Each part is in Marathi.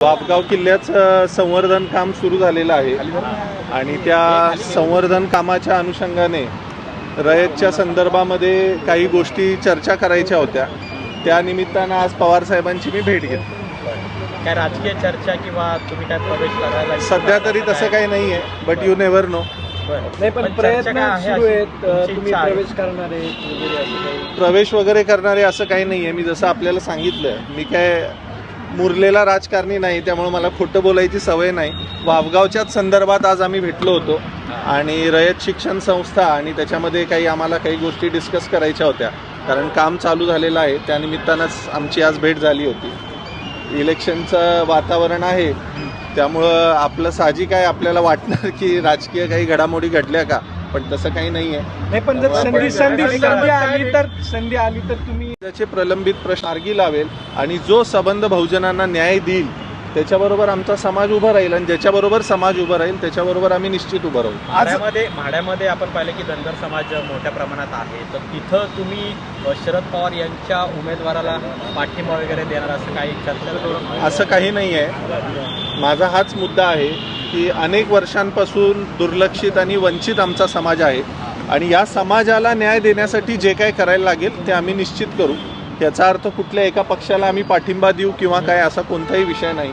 वापगाव किल्ल्याचं संवर्धन काम सुरू झालेलं आहे आणि त्या संवर्धन कामाच्या अनुषंगाने रयतच्या संदर्भामध्ये काही गोष्टी चर्चा करायच्या होत्या त्या निमित्तानं आज पवार साहेबांची मी भेट घेतली काय राजकीय चर्चा किंवा तुम्ही काय प्रवेश करायला सध्या तरी तसं काही नाही आहे बट यू नेव्हर नो. नाही पण प्रयत्न सुरू? आहेत तुम्ही? प्रवेश करणार प्रवेश वगैरे करणारे असं काही नाही आहे मी जसं आपल्याला सांगितलं मी काय मुरलेला राजकारणी नाही त्यामुळे मला खोटं बोलायची सवय नाही. वावगावच्याच संदर्भात आज आम्ही भेटलो होतो आणि रयत शिक्षण संस्था आणि त्याच्यामध्ये काही आम्हाला काही गोष्टी डिस्कस करायच्या होत्या. कारण काम चालू झालेलं आहे त्यानिमित्तानंच आमची आज भेट झाली होती. इलेक्शनचं वातावरण आहे त्यामुळं आपलं साहजिक आहे आपल्याला वाटणार की राजकीय काही घडामोडी घडल्या का? पण तसं काही नाही आहे नाही पण जर संधी संधी संधी आली तर संधी आली तर तुम्ही त्याचे प्रलंबित प्रश्न मार्गी लावेल आणि जो सबंध बहुजनांना न्याय देईल त्याच्याबरोबर आमचा समाज उभा राहील आणि ज्याच्याबरोबर समाज उभा राहील त्याच्याबरोबर आम्ही निश्चित उभं राहू. माढ्यामध्ये माढ्यामध्ये आपण पाहिलं की धनगर समाज मोठ्या प्रमाणात आहे. तर तिथं तुम्ही अ, शरद पवार यांच्या उमेदवाराला पाठिंबा वगैरे देणार असं काही चर्चा असं काही नाही आहे माझा हाच मुद्दा आहे. की अनेक वर्षांपासून दुर्लक्षित आणि वंचित आमचा समाज आहे. आणि या समाजाला न्याय देण्यासाठी जे काय करायला लागेल ते आम्ही निश्चित करू. याचा अर्थ कुठल्या एका पक्षाला आम्ही पाठिंबा देऊ किंवा काय असा कोणताही विषय नाही.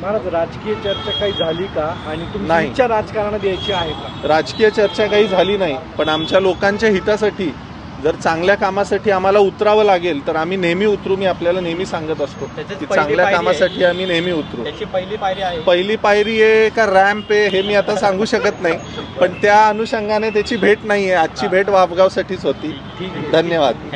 महाराज राजकीय चर्चा काही झाली का? आणि नाही. राजकारणात यायची आहे का? राजकीय चर्चा काही झाली नाही पण आमच्या लोकांच्या हितासाठी जर चांगल्या कामासाठी आम्हाला उतरावं लागेल तर आम्ही नेहमी उतरू मी आपल्याला नेहमी सांगत असतो की चांगल्या. कामासाठी आम्ही नेहमी उतरू. पहिली पायरी आहे. पहिली पायरी आहे का रॅम्प आहे हे मी आता सांगू शकत नाही. पण त्या अनुषंगाने त्याची भेट नाही आहे आजची भेट वापगावसाठीच होती. धन्यवाद.